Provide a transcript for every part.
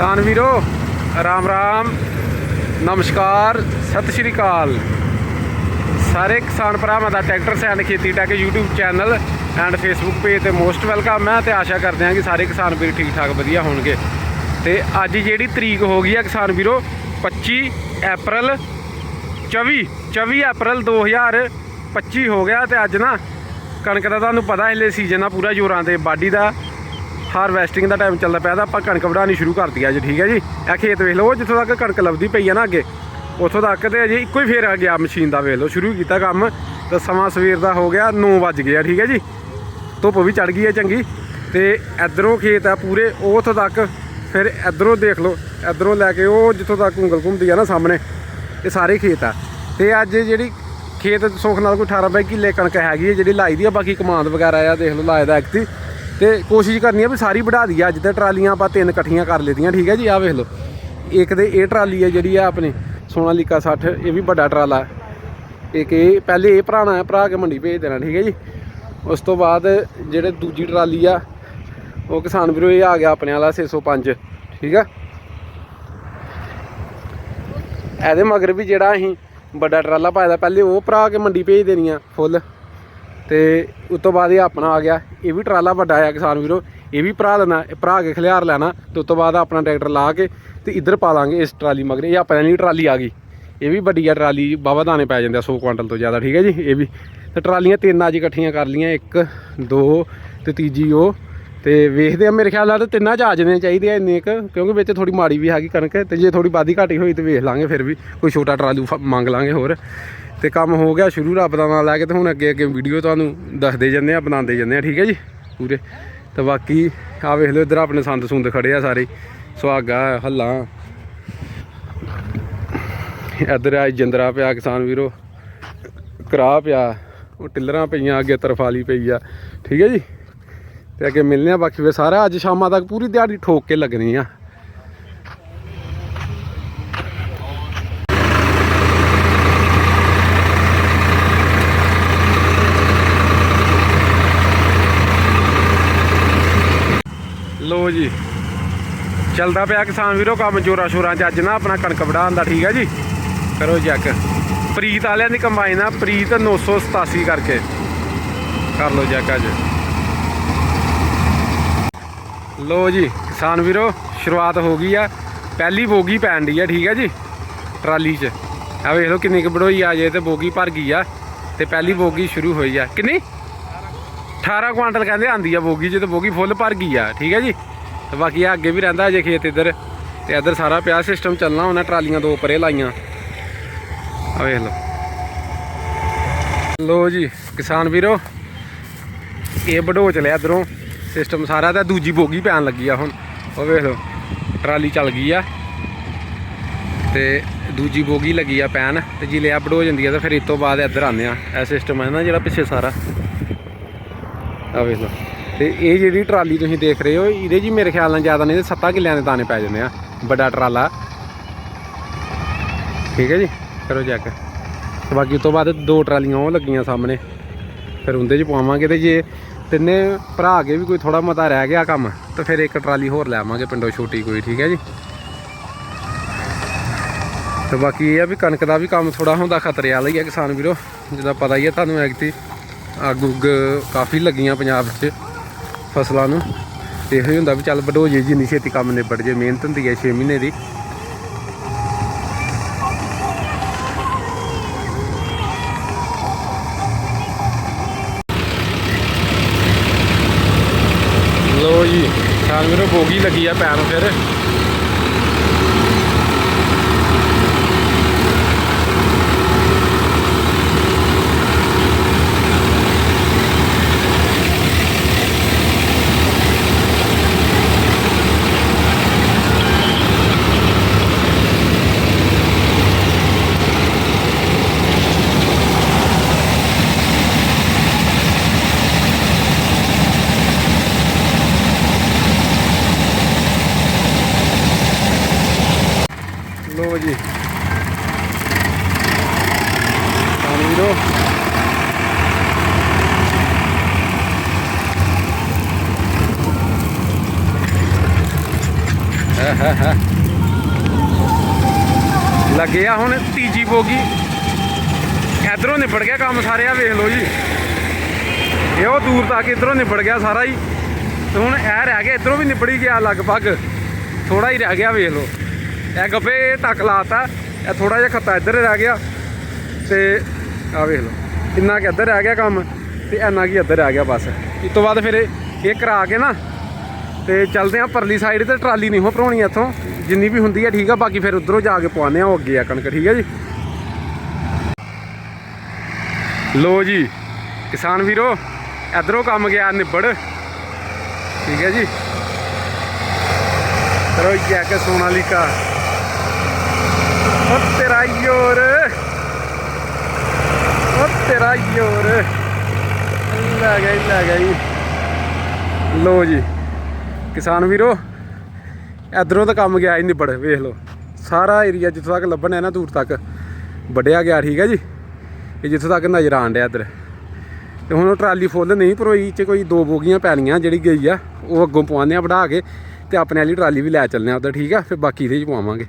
ਕਿਸਾਨ ਵੀਰੋ, ਰਾਮ ਰਾਮ, ਨਮਸਕਾਰ, ਸਤਿ ਸ਼੍ਰੀ ਅਕਾਲ। ਸਾਰੇ ਕਿਸਾਨ ਭਰਾਵਾਂ ਦਾ tractor sand Kheti tech YouTube channel and Facebook page ਤੇ ਮੋਸਟ ਵੈਲਕਮ ਹੈ ਤੇ ਆਸ਼ਾ ਕਰਦੇ ਹਾਂ ਕਿ ਸਾਰੇ ਕਿਸਾਨ ਵੀਰ ਠੀਕ ਠਾਕ ਵਧੀਆ ਹੋਣਗੇ। ਤੇ ਅੱਜ ਜਿਹੜੀ ਤਰੀਕ ਹੋ ਗਈ ਆ ਕਿਸਾਨ ਵੀਰੋ 25 ਅਪ੍ਰੈਲ 24 24 ਅਪ੍ਰੈਲ 2025 ਹੋ ਗਿਆ ਤੇ ਅੱਜ ਨਾ ਕਣਕ ਦਾ ਤੁਹਾਨੂੰ ਪਤਾ, ਹਲੇ ਸੀਜ਼ਨ ਆ ਪੂਰਾ ਜੋਰਾਂ ਤੇ ਬਾਡੀ ਦਾ ਹਾਰਵੈਸਟਿੰਗ ਦਾ ਟਾਈਮ ਚੱਲਦਾ ਪਿਆ, ਤਾਂ ਆਪਾਂ ਕਣਕ ਵਢਾਣੀ ਸ਼ੁਰੂ ਕਰਤੀ ਅੱਜ, ਠੀਕ ਹੈ ਜੀ? ਇਹ ਖੇਤ ਵੇਖ ਲਓ ਜਿੱਥੋਂ ਤੱਕ ਕਣਕ ਲੱਭਦੀ ਪਈ ਆ ਨਾ ਅੱਗੇ, ਉੱਥੋਂ ਤੱਕ ਤੇ ਅਜੇ ਇੱਕੋ ਹੀ ਫੇਰ ਆ ਗਿਆ ਮਸ਼ੀਨ ਦਾ, ਵੇਖ ਲਓ, ਸ਼ੁਰੂ ਕੀਤਾ ਕੰਮ, ਤਾਂ ਸਮਾਂ ਸਵੇਰ ਦਾ ਹੋ ਗਿਆ 9 ਵੱਜ ਗਿਆ ਠੀਕ ਹੈ ਜੀ? ਧੁੱਪ ਵੀ ਚੜ ਗਈ ਹੈ ਚੰਗੀ, ਤੇ ਇਧਰੋਂ ਖੇਤ ਆ ਪੂਰੇ, ਉਹ ਉੱਥੋਂ ਤੱਕ, ਫਿਰ ਇਧਰੋਂ ਦੇਖ ਲਓ, ਇਧਰੋਂ ਲੈ ਕੇ ਉਹ ਜਿੱਥੋਂ ਤੱਕ ਉਂਗਲ ਘੁੰਮਦੀ ਆ ਨਾ ਸਾਹਮਣੇ, ਇਹ ਸਾਰੇ ਖੇਤ ਆ। ਤੇ ਅੱਜ ਜਿਹੜੀ ਖੇਤ ਸੁੱਖ ਨਾਲ ਕੋਈ 18 ਬਾਈ ਕਿੱਲੇ ਕਣਕ ਹੈਗੀ ਹੈ ਜਿਹੜੀ ਲਾਈ ਦੀ ਆ, ਬਾਕੀ ਕਮਾਂਦ ਵਗੈਰਾ ਆ, ਦੇਖ ਲਓ, ਲਾਏ ਦਾ ਐਕਤੀ ਤੇ ਕੋਸ਼ਿਸ਼ ਕਰਨੀ ਆ ਵੀ ਸਾਰੀ ਵਢਾ ਦਈਏ। ਅੱਜ ਤੇ ਟਰਾਲੀਆਂ ਆਪਾਂ ਤਿੰਨ ਇਕੱਠੀਆਂ ਕਰ ਲਈਆਂ, ਠੀਕ ਹੈ ਜੀ? ਆਹ ਵੇਖ ਲਓ। ਇੱਕ ਤੇ ਇਹ ਟਰਾਲੀ ਹੈ ਜਿਹੜੀ ਆ ਆਪਣੀ ਸੋਨਾਲੀਕਾ 60 ਇਹ ਵੀ ਵੱਡਾ ਟਰਾਲਾ। ਇੱਕ ਇਹ, ਪਹਿਲੇ ਇਹ ਭਰਾਣਾ ਹੈ ਭਰਾ ਕੇ ਮੰਡੀ ਭੇਜ ਦੇਣਾ, ਠੀਕ ਹੈ ਜੀ? ਉਸ ਤੋਂ ਬਾਅਦ ਜਿਹੜੇ ਦੂਜੀ ਟਰਾਲੀ ਆ, ਉਹ ਕਿਸਾਨ ਵੀਰੋ ਇਹ ਆ ਗਿਆ ਆਪਣੇ ਵਾਲਾ 605 ਠੀਕ ਆ? ਇਹਦੇ ਮਗਰ ਵੀ ਜਿਹੜਾ ਅਸੀਂ ਵੱਡਾ ਟਰਾਲਾ ਪਾਇਆ ਪਹਿਲੇ ਉਹ ਭਰਾ ਕੇ ਮੰਡੀ ਭੇਜ ਦੇਣੀਆਂ ਫੁੱਲ। ਤੇ ਉਸ ਤੋਂ ਬਾਅਦ ਇਹ ਆਪਣਾ ਆ ਗਿਆ। ਇਹ ਵੀ ਟਰਾਲਾ ਵੱਡਾ ਆ ਕਿਸਾਨ ਵੀਰੋ। ਇਹ ਵੀ ਭਰਾ ਲੈਣਾ, ਇਹ ਭਰਾ ਕੇ ਖਲਿਆਰ ਲੈਣਾ ਤੇ ਉਸ ਤੋਂ ਬਾਅਦ ਆਪਣਾ ਟਰੈਕਟਰ ਲਾ ਕੇ ਤੇ ਇੱਧਰ ਪਾ ਲਾਂਗੇ ਇਸ ਟਰਾਲੀ ਮਗਰ। ਇਹ ਆਪਣੇ ਲਈ ਟਰਾਲੀ ਆ ਗਈ। ਇਹ ਵੀ ਵੱਡੀ ਆ ਟਰਾਲੀ ਬਾਵਾ ਦਾਣੇ ਪੈ ਜਾਂਦੇ ਆ 100 ਕੁਆਂਟਲ ਤੋਂ ਜ਼ਿਆਦਾ, ਠੀਕ ਹੈ ਜੀ? ਇਹ ਵੀ। ਤੇ ਟਰਾਲੀਆਂ ਤਿੰਨ ਅੱਜ ਇਕੱਠੀਆਂ ਕਰ ਲੀਆਂ ਇੱਕ, ਦੋ ਤੇ ਤੀਜੀ ਉਹ। ਤੇ ਵੇਖਦੇ ਆ ਮੇਰੇ ਖਿਆਲ ਨਾਲ ਤਾਂ ਤਿੰਨਾਂ ਚ ਆ ਜਾਣੇ ਚਾਹੀਦੇ ਆ ਇੰਨੇ ਕੁ, ਕਿਉਂਕਿ ਵਿੱਚ ਥੋੜੀ ਮਾੜੀ ਵੀ ਹੈਗੀ ਕਣਕ ਤੇ ਜੇ ਥੋੜੀ ਬਾਦੀ ਘਾਟੀ ਹੋਈ ਤੇ ਵੇਖ ਲਾਂਗੇ ਫਿਰ ਵੀ। ਕੋਈ ਛੋਟਾ ਟਰਾਲੂ ਫ- ਮੰਗ ਲਾਂਗੇ ਹੋਰ। ਤੇ ਕੰਮ ਹੋ ਗਿਆ ਸ਼ੁਰੂ, ਰੱਬ ਦਾ ਨਾਮ ਲੈ ਕੇ ਤੇ ਹੁਣ ਅੱਗੇ ਅੱਗੇ ਵੀਡੀਓ ਤੁਹਾਨੂੰ ਦੱਸਦੇ ਜੰਨੇ ਆ ਬਣਾਉਂਦੇ ਜੰਨੇ ਆ ਠੀਕ ਹੈ ਜੀ? ਪੂਰੇ। ਤੇ ਬਾਕੀ ਆ ਵੇਖ ਲਓ, ਇੱਧਰ ਆਪਣੇ ਸੰਦ ਸੁੰਦ ਖੜੇ ਆ ਸਾਰੇ। ਸੁਹਾਗਾ, ਹੱਲਾ। ਇੱਧਰ ਆ ਜਿੰਦਰਾ ਪਿਆ, ਕਿਸਾਨ ਵੀਰੋ। ਕਰਾ ਪਿਆ, ਉਹ ਟਿੱਲਰਾਂ ਪਈਆਂ, ਅੱਗੇ ਤਰਫਾਲੀ ਪਈ ਆ, ਠੀਕ ਹੈ ਜੀ? ਤੇ ਅੱਗੇ ਮਿਲਨੇ ਆ, ਬਾਕੀ ਫਿਰ ਸਾਰਾ ਅੱਜ ਸ਼ਾਮਾਂ ਤੱਕ ਪੂਰੀ ਦਿਹਾੜੀ ਠੋਕ ਕੇ ਲੱਗਣੀ ਆ। ਲੋ ਜੀ। ਚੱਲਦਾ ਪਿਆ ਕਿਸਾਨ ਵੀਰੋ ਕੰਮ ਜੋਰਾ ਸ਼ੋਰਾਂ ਚ। ਅੱਜ ਨਾ ਆਪਣਾ ਕਣਕ ਵਢਾਉਣ ਦਾ, ਠੀਕ ਹੈ ਜੀ? ਕਰੋ ਚੈੱਕ ਪ੍ਰੀਤ ਵਾਲਿਆਂ ਦੀ ਕੰਬਾਈਨ ਆ, ਪ੍ਰੀਤ 987 ਕਰਕੇ। ਕਰ ਲੋ ਚੈੱਕ ਅੱਜ। ਲੋ ਜੀ, ਕਿਸਾਨ ਵੀਰੋ, ਸ਼ੁਰੂਆਤ ਹੋ ਗਈ ਆ। ਪਹਿਲੀ ਬੋਗੀ ਪੈਣ ਦੀ ਆ, ਠੀਕ ਹੈ ਜੀ? ਟਰਾਲੀ 'ਚ। ਆ ਵੇਖ ਲਓ ਕਿੰਨੀ ਕੁ ਬੜੋਈ ਆ ਜੇ ਤੇ ਬੋਗੀ ਭਰ ਗਈ ਆ। ਤੇ ਪਹਿਲੀ ਬੋਗੀ ਸ਼ੁਰੂ ਹੋਈ ਆ। ਕਿੰਨੀ? 18 ਕੁਆਂਟਲ ਕਹਿੰਦੇ ਆਂਦੀ ਆ ਬੋਗੀ 'ਚ ਤੇ ਬੋਗੀ ਫੁੱਲ ਭਰ ਗਈ ਆ, ਠੀਕ ਹੈ ਜੀ? ਤੇ ਬਾਕੀ ਆ ਅੱਗੇ ਵੀ ਰਹਿੰਦਾ ਅਜੇ ਖੇਤ ਇੱਧਰ। ਤੇ ਇੱਧਰ ਸਾਰਾ ਪਿਆ ਸਿਸਟਮ ਚੱਲਣਾ ਉਹਨਾਂ ਟਰਾਲੀਆਂ ਦੋ ਪਰੇ ਲਾਈਆਂ। ਆ ਵੇਖ ਲਓ। ਲੋ ਜੀ, ਕਿਸਾਨ ਵੀਰੋ, ਇਹ ਵਢੋ ਚਲਿਆ ਇਧਰੋਂ। ਸਿਸਟਮ ਸਾਰਾ ਤਾਂ ਦੂਜੀ ਬੋਗੀ ਪੈਣ ਲੱਗੀ ਆ ਹੁਣ। ਉਹ ਵੇਖ ਲਓ, ਟਰਾਲੀ ਚੱਲ ਗਈ ਆ। ਤੇ ਦੂਜੀ ਬੋਗੀ ਲੱਗੀ ਆ ਪੈਣ। ਤੇ ਜਿਲੇ ਆ ਵਢੋ ਜਾਂਦੀ ਆ ਤਾਂ ਫਿਰ ਇਸ ਤੋਂ ਬਾਅਦ ਇੱਧਰ ਆਉਂਦੇ ਆ। ਇਹ ਸਿਸਟਮ ਹੈ ਨਾ ਜਿਹੜਾ ਪਿੱਛੇ ਸਾਰਾ। ਆ ਵੇਖ ਲਓ। ਤੇ ਇਹ ਜਿਹੜੀ ਟਰਾਲੀ ਤੁਸੀਂ ਦੇਖ ਰਹੇ ਹੋ, ਇਹਦੇ ਜੀ ਮੇਰੇ ਖਿਆਲ ਨਾਲ ਜ਼ਿਆਦਾ ਨਹੀਂ ਤੇ 7 ਕਿੱਲਿਆਂ ਦੇ ਦਾਣੇ ਪੈ ਜਾਂਦੇ ਆ, ਵੱਡਾ ਟਰਾਲਾ। ਠੀਕ ਹੈ ਜੀ? ਕਰੋ ਚੈੱਕ ਤੇ ਬਾਕੀ ਉਸ ਤੋਂ ਬਾਅਦ ਦੋ ਟਰਾਲੀਆਂ ਉਹ ਲੱਗੀਆਂ ਸਾਹਮਣੇ। ਫਿਰ ਉਹਦੇ 'ਚ ਪਾਵਾਂਗੇ ਤੇ ਜੇ ਤਿੰਨੇ ਭਰਾ ਕੇ ਵੀ ਕੋਈ ਥੋੜਾ ਮਤਾ ਰਹਿ ਗਿਆ ਕੰਮ, ਤਾਂ ਫਿਰ ਇੱਕ ਟਰਾਲੀ ਹੋਰ ਲੈ ਆਵਾਂਗੇ ਪਿੰਡੋਂ ਛੋਟੀ ਕੋਈ, ਠੀਕ ਹੈ ਜੀ? ਤੇ ਬਾਕੀ ਇਹ ਆ ਵੀ ਕਣਕ ਦਾ ਵੀ ਕੰਮ ਥੋੜਾ ਹੁੰਦਾ, ਖਤਰੇ ਵਾਲਾ ਹੀ ਹੈ ਕਿਸਾਨ ਵੀਰੋ, ਜਿੱਦਾਂ ਪਤਾ ਹੀ ਹੈ ਤੁਹਾਨੂੰ ਐਗਤੀ ਅੱਗ ਉੱਗ ਕਾਫੀ ਲੱਗੀਆਂ ਪੰਜਾਬ 'ਚ ਫਸਲਾਂ ਨੂੰ। ਤੇ ਇਹੋ ਹੀ ਹੁੰਦਾ ਵੀ ਚੱਲ ਵਡੋ ਜੇ ਜਿੰਨੀ ਛੇਤੀ ਕੰਮ ਨਿਬੜ ਜੇ, ਮਿਹਨਤ ਹੁੰਦੀ ਹੈ 6 ਮਹੀਨੇ ਦੀ। ਲੋ ਜੀ ਖਾਨ ਵੀਰੋ ਬੋਗੀ ਲੱਗੀ ਆ ਪੈਰ ਫਿਰ ਲੋ ਜੀ ਖਾਨ ਵੀਰੋ ਆਹਾਹਾ। ਲੱਗੇ ਆ ਹੁਣ ਤੀਜੀ ਬੋਗੀ। ਇਧਰੋਂ ਨਿਬੜ ਗਿਆ ਕੰਮ ਸਾਰੇ ਆ ਵੇਖ ਲਓ ਜੀ। ਇਹ ਉਹ ਦੂਰ ਤੱਕ ਇਧਰੋਂ ਨਿਬੜ ਗਿਆ ਸਾਰਾ ਹੀ। ਤੇ ਹੁਣ ਇਹ ਰਹਿ ਗਿਆ, ਇਧਰੋਂ ਵੀ ਨਿਬੜ ਹੀ ਗਿਆ ਲਗਭਗ। ਥੋੜਾ ਹੀ ਰਹਿ ਗਿਆ, ਵੇਖ ਲਓ। ਇਹ ਗੱਬੇ ਤੱਕ ਲਾਤਾ। ਇਹ ਥੋੜਾ ਜਿਹਾ ਖੱਤਾ ਇੱਧਰ ਰਹਿ ਗਿਆ। ਤੇ ਆ ਵੇਖ ਲਓ ਇੰਨਾ ਕਿ ਇੱਧਰ ਰਹਿ ਗਿਆ ਕੰਮ ਤੇ ਇੰਨਾ ਕੀ ਇੱਧਰ ਰਹਿ ਗਿਆ ਬਸ। ਇਸ ਤੋਂ ਬਾਅਦ ਫਿਰ ਇਹ ਕਰਾ ਕੇ ਨਾ ਤੇ ਚੱਲਦੇ ਆ ਪਰਲੀ ਸਾਈਡ ਤੇ ਟਰਾਲੀ ਨਹੀਂ ਹੋ ਭਰਾਉਣੀ ਇੱਥੋਂ। ਜਿੰਨੀ ਵੀ ਹੁੰਦੀ ਆ ਠੀਕ ਆ ਬਾਕੀ ਫਿਰ ਉਧਰੋਂ ਜਾ ਕੇ ਪਵਾਉਂਦੇ ਆ ਉਹ ਅੱਗੇ ਆ ਕਣਕ ਠੀਕ ਆ ਜੀ। ਲੋ ਜੀ ਕਿਸਾਨ ਵੀਰੋ ਇਧਰੋਂ ਕੰਮ ਗਿਆ ਨਿਬੜ। ਠੀਕ ਹੈ ਜੀ। ਕਰੋ ਚੈੱਕ ਸੋਨਾਲੀਕਾ ਉਹ ਤੇਰਾ ਯੋਰ। ਉਹ ਤੇਰਾ ਯੋਰ। ਲੈ ਗਿਆ ਜੀ, ਲੈ ਲੋ ਜੀ। ਕਿਸਾਨ ਵੀਰੋ, ਇਧਰੋਂ ਤਾਂ ਕੰਮ ਗਿਆ ਹੀ ਨਿਬੜ ਵੇਖ ਲਓ। ਸਾਰਾ ਏਰੀਆ ਜਿੱਥੋਂ ਤੱਕ ਲੱਭਣਾ ਹੈ ਨਾ ਦੂਰ ਤੱਕ, ਵੱਢਿਆ ਗਿਆ, ਠੀਕ ਹੈ ਜੀ? ਇਹ ਜਿੱਥੋਂ ਤੱਕ ਨਜ਼ਰ ਆਣ ਡਿਆ ਇੱਧਰ। ਤੇ ਹੁਣ ਉਹ ਟਰਾਲੀ ਫੁੱਲ ਨਹੀਂ ਭਰੋਈ ਚ ਕੋਈ ਦੋ ਬੋਗੀਆਂ ਪੈਣੀਆਂ ਜਿਹੜੀ ਗਈ ਆ, ਉਹ ਅੱਗੋਂ ਪਵਾਉਂਦੇ ਆ, ਵਢਾ ਕੇ ਤੇ ਆਪਣੇ ਵਾਲੀ ਟਰਾਲੀ ਵੀ ਲੈ ਚੱਲਨੇ ਆ ਉਧਰ, ਠੀਕ ਆ? ਫਿਰ ਬਾਕੀ ਇਹਦੇ ਚ ਪਵਾਵਾਂਗੇ।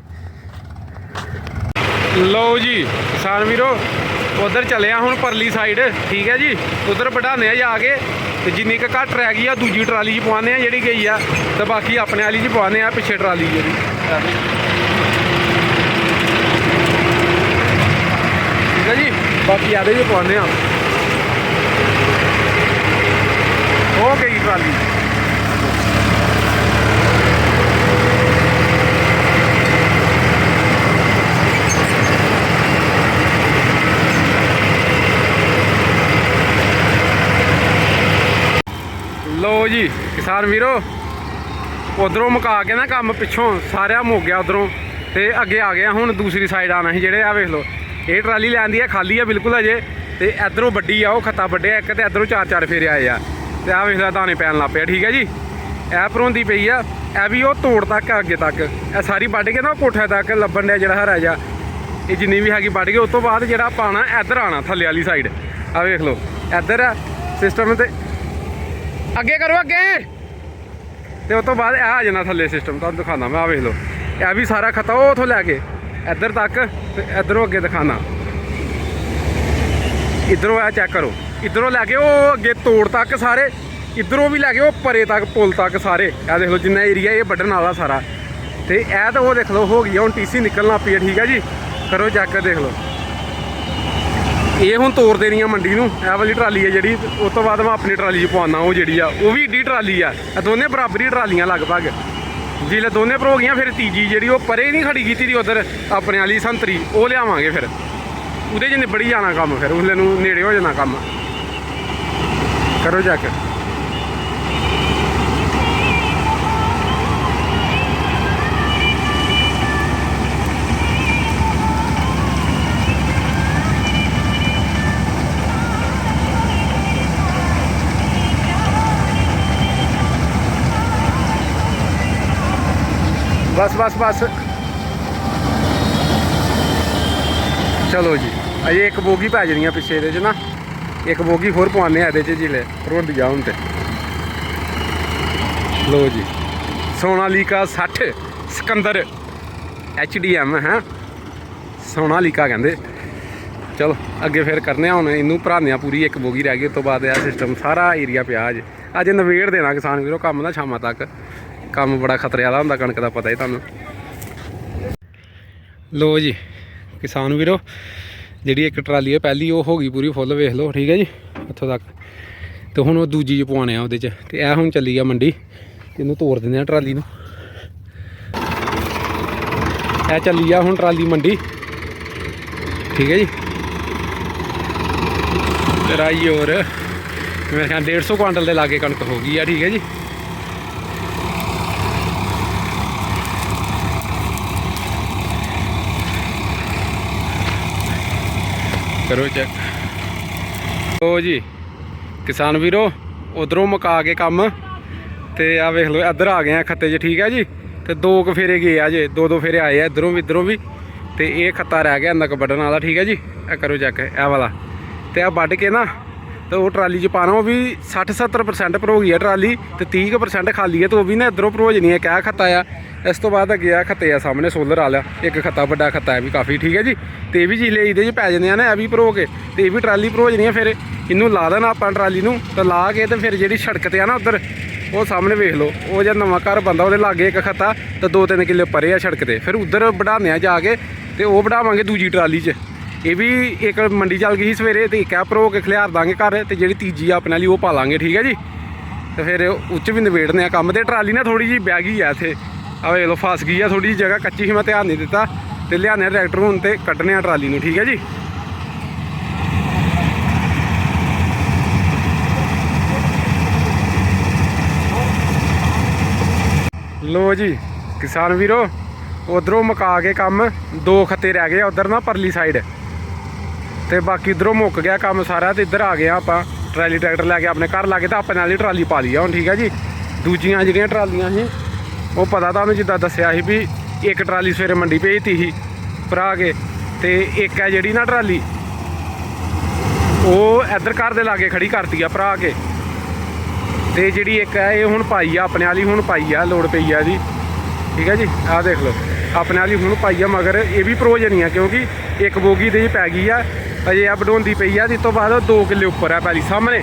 ਲਓ ਜੀ, ਕਿਸਾਨ ਵੀਰੋ, ਉਧਰ ਚੱਲਿਆ ਹੁਣ ਪਰਲੀ ਸਾਈਡ ਠੀਕ ਹੈ ਜੀ? ਉਧਰ ਵਢਾਉਂਦੇ ਆ ਜਾ ਕੇ। ਤੇ ਜਿੰਨੀ ਕੁ ਘੱਟ ਰਹਿ ਗਈ ਆ, ਦੂਜੀ ਟਰਾਲੀ 'ਚ ਪਵਾਉਂਦੇ ਆ, ਜਿਹੜੀ ਗਈ ਆ, ਤੇ ਬਾਕੀ ਆਪਣੇ ਵਾਲੀ 'ਚ ਪਵਾਉਂਦੇ ਆ, ਪਿੱਛੇ ਟਰਾਲੀ ਜਿਹੜੀ। ਠੀਕ ਹੈ ਜੀ? ਬਾਕੀ ਆਦੇ 'ਚ ਪਵਾਉਂਦੇ ਆ। ਹੋ ਗਈ ਟਰਾਲੀ। ਲੋ ਜੀ, ਕਿਸਾਨ ਵੀਰੋ, ਉਧਰੋਂ ਮੁਕਾ ਕੇ ਨਾ ਕੰਮ ਪਿੱਛੋਂ ਸਾਰਿਆ ਮੁੱਕ ਗਿਆ ਉਧਰੋਂ ਤੇ ਅੱਗੇ ਆ ਗਿਆ ਹੁਣ ਦੂਸਰੀ ਸਾਈਡ ਆਣਾ ਸੀ ਜਿਹੜੇ ਆ ਵੇਖ ਲਓ। ਇਹ ਟਰਾਲੀ ਲੈਂਦੀ ਆ, ਖਾਲੀ ਆ ਬਿਲਕੁਲ ਅਜੇ ਤੇ ਇਧਰੋਂ ਵੱਡੀ ਆ, ਉਹ ਖੱਤਾ ਵੱਡਿਆ, ਇੱਕ ਤੇ ਇਧਰੋਂ ਚਾਰ ਚਾਰ ਫੇਰੇ ਆਏ ਆ। ਤੇ ਆ ਵੇਖ ਲੈ, ਦਾਣੇ ਪੈਣ ਲੱਗ ਪਿਆ, ਠੀਕ ਹੈ ਜੀ? ਇਹ ਭਰੋਂਦੀ ਪਈ ਆ, ਇਹ ਵੀ ਉਹ ਤੋੜ ਤੱਕ ਆ ਅੱਗੇ ਤੱਕ। ਇਹ ਸਾਰੀ ਵੱਢ ਕੇ ਨਾ ਉਹ ਕੋਠੇ ਤੱਕ ਲੱਭਣ ਡਿਆ ਜਿਹੜਾ ਹਰਾ ਜਾ ਇਹ ਜਿੰਨੀ ਵੀ ਹੈਗੀ ਵੱਢ ਕੇ, ਉਸ ਤੋਂ ਬਾਅਦ ਜਿਹੜਾ ਪਾਣਾ ਇੱਧਰ ਆਣਾ ਥੱਲੇ ਵਾਲੀ ਸਾਈਡ ਆ ਵੇਖ ਲਓ, ਇੱਧਰ ਆ ਸਿਸਟਮ ਤੇ ਅੱਗੇ ਕਰੋ ਅੱਗੇ। ਤੇ ਉਸ ਤੋਂ ਬਾਅਦ ਇਹ ਆ ਜਾਣਾ ਥੱਲੇ ਸਿਸਟਮ ਤੁਹਾਨੂੰ ਦਿਖਾਣਾ ਮੈਂ ਆ ਵੇਖ ਲਓ। ਇਹ ਵੀ ਸਾਰਾ ਖਤਾ ਉਹ ਉਥੋਂ ਲੈ ਕੇ ਇੱਧਰ ਤੱਕ ਤੇ ਇੱਧਰੋਂ ਅੱਗੇ ਦਿਖਾਣਾ ਇੱਧਰੋਂ ਆ ਚੈੱਕ ਕਰੋ। ਇੱਧਰੋਂ ਲੈ ਕੇ ਉਹ ਅੱਗੇ ਤੋੜ ਤੱਕ ਸਾਰੇ ਇੱਧਰੋਂ ਵੀ ਲੈ ਕੇ ਉਹ ਪਰੇ ਤੱਕ ਪੁਲ ਤੱਕ ਸਾਰੇ। ਇਹ ਦੇਖ ਲਓ ਜਿੰਨਾ ਏਰੀਆ ਇਹ ਵੱਢਣ ਵਾਲਾ ਸਾਰਾ। ਤੇ ਇਹ ਤਾਂ ਉਹ ਦੇਖ ਲਓ ਹੋ ਗਈ ਆ, ਹੁਣ ਟੀਸੀ ਨਿਕਲਣਾ ਪਈ ਠੀਕ ਹੈ ਜੀ। ਕਰੋ ਚੈੱਕ ਦੇਖ ਲਓ। ਇਹ ਹੁਣ ਤੋਰ ਦੇਣੀ ਆ ਮੰਡੀ ਨੂੰ। ਇਹ ਵਾਲੀ ਟਰਾਲੀ ਹੈ ਜਿਹੜੀ, ਉਸ ਤੋਂ ਬਾਅਦ ਮੈਂ ਆਪਣੀ ਟਰਾਲੀ 'ਚ ਪਵਾਉਣਾ ਉਹ ਜਿਹੜੀ ਆ, ਉਹ ਵੀ ਏਡੀ ਟਰਾਲੀ ਆ। ਇਹ ਦੋਨੇ ਬਰਾਬਰੀ ਟਰਾਲੀਆਂ ਲਗਭਗ। ਜਿਲੇ ਦੋਨੇ ਭਰੋ ਗਈਆਂ, ਫਿਰ ਤੀਜੀ ਜਿਹੜੀ ਉਹ ਪਰੇ ਨਹੀਂ ਖੜੀ ਕੀਤੀ ਦੀ ਉਧਰ, ਆਪਣੇ ਵਾਲੀ ਸੰਤਰੀ, ਉਹ ਲਿਆਵਾਂਗੇ ਫਿਰ। ਉਹਦੇ 'ਚ ਨਿਬੜੀ ਜਾਣਾ ਕੰਮ ਫਿਰ, ਉਹਲੇ ਨੂੰ ਨੇੜੇ ਹੋ ਜਾਣਾ ਕੰਮ। ਕਰੋ ਚੈੱਕ ਬਸ ਬਸ ਬਸ। ਚਲੋ ਜੀ, ਅਜੇ ਇੱਕ ਬੋਗੀ ਪੈ ਜਣੀ ਆ ਪਿੱਛੇ ਇਹਦੇ 'ਚ ਨਾ। ਇੱਕ ਬੋਗੀ ਹੋਰ ਪਵਾਉਂਦੇ ਆ ਇਹਦੇ 'ਚ ਜਿਲੇ ਰੋਂਡ ਜਾ ਹੁਣ ਤੇ। ਲੋ ਜੀ, ਸੋਨਾਲੀਕਾ 60 ਸਿਕੰਦਰ ਐਚਡੀਐਮ ਹੈ? ਸੋਨਾਲੀਕਾ ਕਹਿੰਦੇ। ਚਲੋ, ਅੱਗੇ ਫਿਰ ਕਰਨੇ ਆ, ਹੁਣ ਇਹਨੂੰ ਭਰਾਉਂਦੇ ਆ ਪੂਰੀ ਇੱਕ ਬੋਗੀ ਰਹਿ ਗਈ, ਉਸ ਤੋਂ ਬਾਅਦ ਇਹ ਸਿਸਟਮ ਸਾਰਾ ਏਰੀਆ ਪਿਆ ਅੱਜ। ਅੱਜ ਨਵੇੜ ਦੇਣਾ ਕਿਸਾਨ ਵੀਰੋ, ਕੰਮ ਦਾ ਸ਼ਾਮਾਂ ਤੱਕ। ਕੰਮ ਬੜਾ ਖਤਰੇ ਵਾਲਾ ਹੁੰਦਾ, ਕਣਕ ਦਾ ਪਤਾ ਹੀ ਤੁਹਾਨੂੰ। ਲੋ ਜੀ, ਕਿਸਾਨ ਵੀਰੋ, ਜਿਹੜੀ ਇੱਕ ਟਰਾਲੀ ਹੈ ਪਹਿਲੀ ਉਹ ਹੋ ਗਈ ਪੂਰੀ ਫੁੱਲ, ਵੇਖ ਲਓ, ਠੀਕ ਹੈ ਜੀ, ਇੱਥੋਂ ਤੱਕ। ਤੇ ਹੁਣ ਉਹ ਦੂਜੀ ਚ ਪਵਾਉਣੇ ਆ ਉਹਦੇ ਚ, ਤੇ ਇਹ ਹੁਣ ਚੱਲੀ ਆ ਮੰਡੀ, ਇਹਨੂੰ ਤੋੜ ਦਿੰਦੇ ਆ ਟਰਾਲੀ ਨੂੰ। ਇਹ ਚੱਲੀ ਆ ਹੁਣ ਟਰਾਲੀ ਮੰਡੀ, ਠੀਕ ਹੈ ਜੀ। ਤੇਰਾ ਹੀ ਹੋਰ ਮੇਰੇ ਖਿਆਲ 150 ਕੁਆਂਟਲ ਦੇ ਲਾਗੇ ਕਣਕ ਹੋ ਗਈ ਆ, ਠੀਕ ਹੈ ਜੀ। ਕਰੋ ਚੈੱਕ ਲੋ ਜੀ, ਕਿਸਾਨ ਵੀਰੋ, ਉਧਰੋਂ ਮੁਕਾ ਕੇ ਕੰਮ। ਤੇ ਆ ਵੇਖ ਲਓ, ਇੱਧਰ ਆ ਗਏ ਆ ਖੱਤੇ 'ਚ ਠੀਕ ਹੈ ਜੀ? ਤੇ ਦੋ ਕੁ ਫੇਰੇ ਗਏ ਆ ਜੇ ਦੋ ਦੋ ਫੇਰੇ ਆਏ ਆ ਇਧਰੋਂ ਵੀ ਇਧਰੋਂ ਵੀ। ਤੇ ਇਹ ਖੱਤਾ ਰਹਿ ਗਿਆ ਨਕ ਵੱਢਣ ਵਾਲਾ, ਠੀਕ ਹੈ ਜੀ? ਇਹ ਕਰੋ ਚੈੱਕ ਇਹ ਵਾਲਾ। ਤੇ ਆ ਵੱਢ ਕੇ ਨਾ ਤੇ ਉਹ ਟਰਾਲੀ 'ਚ ਪਾਣਾ ਉਹ ਵੀ 60-70% ਭਰੋ ਗਈ ਆ ਟਰਾਲੀ ਤੇ 30% ਖਾਲੀ ਹੈ ਤੇ ਉਹ ਵੀ ਨਾ ਇਧਰੋਂ ਭਰੋਜਣੀ ਹੈ ਕਿਆ ਖੱਤਾ ਆ। ਇਸ ਤੋਂ ਬਾਅਦ ਅੱਗੇ ਆ ਖੱਤੇ ਆ ਸਾਹਮਣੇ ਸੋਲਰ ਵਾਲਾ। ਇੱਕ ਖੱਤਾ ਵੱਡਾ ਖੱਤਾ ਹੈ ਵੀ ਕਾਫੀ, ਠੀਕ ਹੈ ਜੀ? ਤੇ ਇਹ ਵੀ ਜਿਲੇ ਇਹਦੇ 'ਚ ਪੈ ਜਾਂਦੇ ਆ ਨਾ, ਇਹ ਵੀ ਭਰੋ ਕੇ। ਤੇ ਇਹ ਵੀ ਟਰਾਲੀ ਭਰੋਜਣੀ ਹੈ ਫਿਰ। ਇਹਨੂੰ ਲਾ ਦੇਣਾ ਆਪਾਂ ਟਰਾਲੀ ਨੂੰ, ਤੇ ਲਾ ਕੇ ਤੇ ਫਿਰ ਜਿਹੜੀ ਸੜਕ ਤੇ ਆ ਨਾ ਉਧਰ, ਉਹ ਸਾਹਮਣੇ ਵੇਖ ਲਓ। ਉਹ ਜਦ ਨਵਾਂ ਘਰ ਬੰਦਾ ਉਹਦੇ ਲਾਗੇ ਇੱਕ ਖੱਤਾ ਤੇ 2-3 ਕਿੱਲੇ ਪਰੇ ਆ ਸੜਕ ਤੇ। ਫਿਰ ਉਧਰ ਵਢਾਉਂਦੇ ਆ ਜਾ ਕੇ ਤੇ ਉਹ ਵਢਾਵਾਂਗੇ ਦੂਜੀ ਟਰਾਲੀ 'ਚ। ਇਹ ਵੀ ਇੱਕ ਮੰਡੀ ਚੱਲ ਗਈ ਸੀ ਸਵੇਰੇ ਤੇ ਇੱਕ ਆ ਭਰੋ ਕੇ ਖਲਿਆਰ ਦਾਂਗੇ ਘਰ ਤੇ ਜਿਹੜੀ ਤੀਜੀ ਆ ਆਪਣੇ ਵਾਲੀ ਉਹ ਪਾ ਲਾਂਗੇ, ਠੀਕ ਹੈ ਜੀ? ਤੇ ਫਿਰ ਉੱਚ ਵੀ ਨਿਬੇੜਨੇ ਆ ਕੰਮ ਤੇ, ਟਰਾਲੀ ਨਾ ਥੋੜੀ ਜੀ ਬਹਿ ਗਈ ਆ ਇੱਥੇ। ਆ ਵੇਖ ਲਓ, ਫਸ ਗਈ ਆ ਥੋੜੀ ਜੀ ਜਗ੍ਹਾ ਕੱਚੀ ਸੀ, ਮੈਂ ਧਿਆਨ ਨਹੀਂ ਦਿੱਤਾ ਤੇ ਲਿਆਨੇ ਟਰੈਕਟਰ ਹੁਣ ਤੇ ਕੱਢਨੇ ਆ ਟਰਾਲੀ ਨੂੰ, ਠੀਕ ਹੈ ਜੀ? ਲੋ ਜੀ, ਕਿਸਾਨ ਵੀਰੋ, ਉਧਰੋਂ ਮੁਕਾ ਕੇ ਕੰਮ, ਦੋ ਖੱਤੇ ਰਹਿ ਗਏ ਉਧਰ ਨਾ ਪਰਲੀ ਸਾਈਡ ਤੇ ਬਾਕੀ ਇਧਰੋਂ ਮੁੱਕ ਗਿਆ ਕੰਮ ਸਾਰਾ ਤੇ ਇੱਧਰ ਆ ਗਏ ਆਪਾਂ। ਟਰਾਲੀ ਟਰੈਕਟਰ ਲੈ ਕੇ ਆਪਣੇ ਘਰ ਲਾ ਕੇ ਤਾਂ ਆਪਣੇ ਨਾਲ ਹੀ ਟਰਾਲੀ ਪਾ ਲਈ ਆ ਹੁਣ, ਠੀਕ ਹੈ ਜੀ? ਦੂਜੀਆਂ ਜਿਹੜੀਆਂ ਟਰਾਲੀਆਂ ਸੀ, ਉਹ ਪਤਾ ਤੁਹਾਨੂੰ ਜਿੱਦਾਂ ਦੱਸਿਆ ਸੀ ਵੀ ਇੱਕ ਟਰਾਲੀ ਸਵੇਰੇ ਮੰਡੀ ਭੇਜਤੀ ਸੀ ਭਰਾ ਕੇ ਤੇ ਇੱਕ ਹੈ ਜਿਹੜੀ ਨਾ ਟਰਾਲੀ, ਉਹ ਇੱਧਰ ਘਰ ਦੇ ਲਾਗੇ ਖੜੀ ਕਰਤੀ ਆ ਭਰਾ ਕੇ। ਤੇ ਜਿਹੜੀ ਇੱਕ ਹੈ, ਇਹ ਹੁਣ ਪਾਈ ਆ, ਆਪਣੇ ਵਾਲੀ ਹੁਣ ਪਾਈ ਆ, ਲੋੜ ਪਈ ਆ ਜੀ ਠੀਕ ਹੈ ਜੀ? ਆਹ ਦੇਖ ਲਓ। ਆਪਣੇ ਵਾਲੀ ਹੁਣ ਪਾਈ ਆ, ਮਗਰ ਇਹ ਵੀ ਪ੍ਰੋਜਨੀ ਆ ਕਿਉਂਕਿ ਇੱਕ ਬੋਗੀ ਦੇ ਹੀ ਪੈ ਗਈ ਆ ਅਜੇ ਆ ਵਡਾਉਂਦੀ ਪਈ ਆ ਜਿਸ ਤੋਂ ਬਾਅਦ ਉਹ 2 ਕਿੱਲੇ ਉੱਪਰ ਆ ਪਹਿਲੀ ਸਾਹਮਣੇ।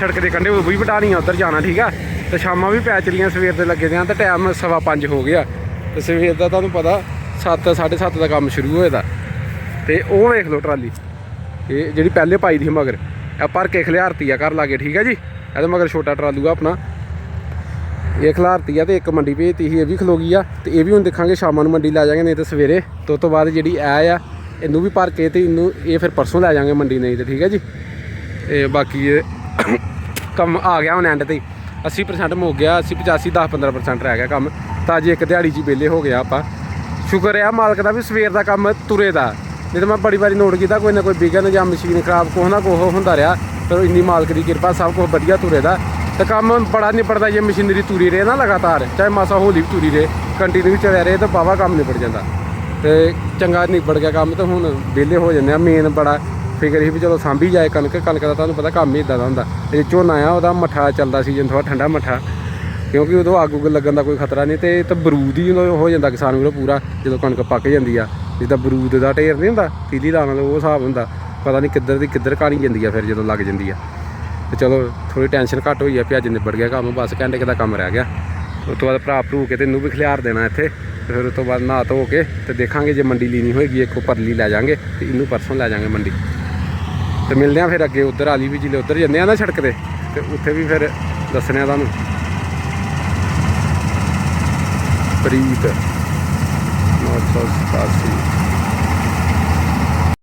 ਸੜਕ ਦੇ ਕੰਢੇ ਉਹ ਵੀ ਵਟਾਣੀ ਆ ਉੱਧਰ ਜਾਣਾ ਠੀਕ ਆ। ਤੇ ਸ਼ਾਮਾਂ ਵੀ ਪੈ ਚਲੀਆਂ, ਸਵੇਰ ਦੇ ਲੱਗੇ ਦਿਆਂ, ਤੇ ਟਾਈਮ ਸਵਾ ਪੰਜ ਹੋ ਗਿਆ। ਤੇ ਸਵੇਰ ਦਾ ਤੁਹਾਨੂੰ ਪਤਾ 7 7:30 ਦਾ ਕੰਮ ਸ਼ੁਰੂ ਹੋਏ ਦਾ ਤੇ ਉਹ ਵੇਖ ਲਓ ਟਰਾਲੀ, ਇਹ ਜਿਹੜੀ ਪਹਿਲੇ ਪਾਈ ਦੀ ਮਗਰ, ਇਹ ਭਰ ਕੇ ਖਲਿਆਰਤੀ ਆ ਘਰ ਲਾਗੇ, ਠੀਕ ਹੈ ਜੀ? ਇਹਦੇ ਮਗਰ ਛੋਟਾ ਟਰਾਲੂ ਆ ਆਪਣਾ। ਇਹ ਖਲਾਰਤੀ ਆ ਤੇ ਇੱਕ ਮੰਡੀ ਭੇਜਤੀ ਸੀ, ਇਹ ਵੀ ਖਲੋ ਗਈ ਆ। ਤੇ ਇਹ ਵੀ ਹੁਣ ਦੇਖਾਂਗੇ, ਸ਼ਾਮਾਂ ਨੂੰ ਮੰਡੀ ਲੈ ਜਾਾਂਗੇ ਨਹੀਂ ਤਾਂ ਸਵੇਰੇ। ਤੇ ਉਸ ਤੋਂ ਬਾਅਦ ਜਿਹੜੀ ਐ ਆ ਇਹਨੂੰ ਵੀ ਭਰ ਕੇ ਤੇ ਇਹਨੂੰ ਇਹ ਫਿਰ ਪਰਸੋਂ ਲੈ ਜਾਾਂਗੇ ਮੰਡੀ ਨਹੀਂ ਤੇ, ਠੀਕ ਹੈ ਜੀ? ਇਹ ਬਾਕੀ ਇਹ ਕੰਮ ਆ ਗਿਆ ਹੁਣ ਐਂਡ ਤੇ ਹੀ। 80% ਮੁੱਕ ਗਿਆ 80 85 10 15% ਰਹਿ ਗਿਆ ਕੰਮ। ਤਾਂ ਅੱਜ ਇੱਕ ਦਿਹਾੜੀ 'ਚ ਵਿਹਲੇ ਹੋ ਗਿਆ ਆਪਾਂ। ਸ਼ੁਕਰ ਹੈ ਮਾਲਕ ਦਾ ਵੀ ਸਵੇਰ ਦਾ ਕੰਮ ਤੁਰੇ ਦਾ। ਨਹੀਂ ਤਾਂ ਮੈਂ ਬੜੀ ਵਾਰੀ ਨੋਟ ਕੀਤਾ, ਕੋਈ ਨਾ ਕੋਈ ਵਿਗਨ ਜਾਂ ਮਸ਼ੀਨ ਖਰਾਬ ਕੋਹ ਨਾ ਕੋਹ ਹੁੰਦਾ ਰਿਹਾ, ਪਰ ਇੰਨੀ ਮਾਲਕ ਦੀ ਕਿਰਪਾ ਸਭ ਕੁਝ ਵਧੀਆ ਤੁਰੇ ਦਾ। ਤੇ ਕੰਮ ਬੜਾ ਨਿਪੜਦਾ ਜੇ ਮਸ਼ੀਨਰੀ ਤੁਰੀ ਰਹੇ ਨਾ ਲਗਾਤਾਰ, ਚਾਹੇ ਮਾਸਾ ਹੋਲੀ ਵੀ ਤੁਰੀ ਰਹੇ ਕੰਟੀਨਿਊ ਚੱਲਿਆ ਰਹੇ, ਤਾਂ ਬਾਵਾ ਕੰਮ ਨਿਪੜ ਜਾਂਦਾ। ਤੇ ਚੰਗਾ ਨਿਬੜ ਗਿਆ ਕੰਮ ਤੇ ਹੁਣ ਵਿਹਲੇ ਹੋ ਜਾਂਦੇ ਆ। ਮੇਨ ਬੜਾ ਫਿਕਰ ਸੀ ਵੀ ਚਲੋ ਸਾਂਭੀ ਜਾਏ ਕਣਕ ਕਣਕ ਦਾ ਤੁਹਾਨੂੰ ਪਤਾ ਕੰਮ ਹੀ ਇਦਾਂ ਦਾ ਹੁੰਦਾ। ਤੇ ਝੋਨਾ ਆ, ਉਹਦਾ ਮੱਠਾ ਚੱਲਦਾ ਸੀਜ਼ਨ ਥੋੜਾ ਠੰਡਾ ਮੱਠਾ, ਕਿਉਂਕਿ ਉਦੋਂ ਅੱਗ ਉੱਗ ਲੱਗਣ ਦਾ ਕੋਈ ਖਤਰਾ ਨਹੀਂ ਤੇ ਤਾਂ ਬਰੂਦ ਹੀ ਉਦੋਂ ਹੋ ਜਾਂਦਾ ਕਿਸਾਨ ਵੀਰੋ ਪੂਰਾ, ਜਦੋਂ ਕਣਕ ਪੱਕ ਜਾਂਦੀ ਆ। ਜਿੱਦਾਂ ਬਰੂਦ ਦਾ ਢੇਰ ਨਹੀਂ ਹੁੰਦਾ, ਤੀਲੀ ਦਾਣਾ ਦਾ ਉਹ ਹਿਸਾਬ ਹੁੰਦਾ, ਪਤਾ ਨਹੀਂ ਕਿੱਧਰ ਦੀ ਕਿੱਧਰ ਕਹਾਣੀ ਜਾਂਦੀ ਆ, ਫਿਰ ਜਦੋਂ ਲੱਗ ਜਾਂਦੀ ਆ। ਤੇ ਚਲੋ ਥੋੜੀ ਟੈਨਸ਼ਨ ਘੱਟ ਹੋਈ ਆ ਵੀ ਅੱਜ ਨਿਬੜ ਗਿਆ ਕੰਮ, ਬਸ ਘੰਟੇ ਕੁ ਦਾ ਕੰਮ ਰਹਿ ਗਿਆ। ਉਸ ਤੋਂ ਬਾਅਦ ਭਰਾ ਭਰੂ ਕੇ ਤੇ ਇਹਨੂੰ ਵੀ ਖਿਲਾਰ ਦੇਣਾ ਇੱਥੇ। ਤੇ ਫਿਰ ਉਸ ਤੋਂ ਬਾਅਦ ਨਹਾ ਧੋ ਕੇ ਤੇ ਦੇਖਾਂਗੇ ਜੇ ਮੰਡੀ ਲੀਨੀ ਹੋਏਗੀ, ਇੱਕੋ ਪਰਲੀ ਲੈ ਜਾਾਂਗੇ ਤੇ ਇਹਨੂੰ ਪਰਸੋਂ ਲੈ ਜਾਾਂਗੇ ਮੰਡੀ। ਤੇ ਮਿਲਦੇ ਆ ਫਿਰ ਅੱਗੇ ਉਧਰ ਆਲੀ ਵੀ ਜਿਲੇ ਉਧਰ ਜਾਂਦੇ ਆ ਨਾ ਸੜਕ ਤੇ ਤੇ ਉੱਥੇ ਵੀ ਫਿਰ ਦੱਸਣੇ ਆ ਤੁਹਾਨੂੰ। ਪ੍ਰੀਤ 987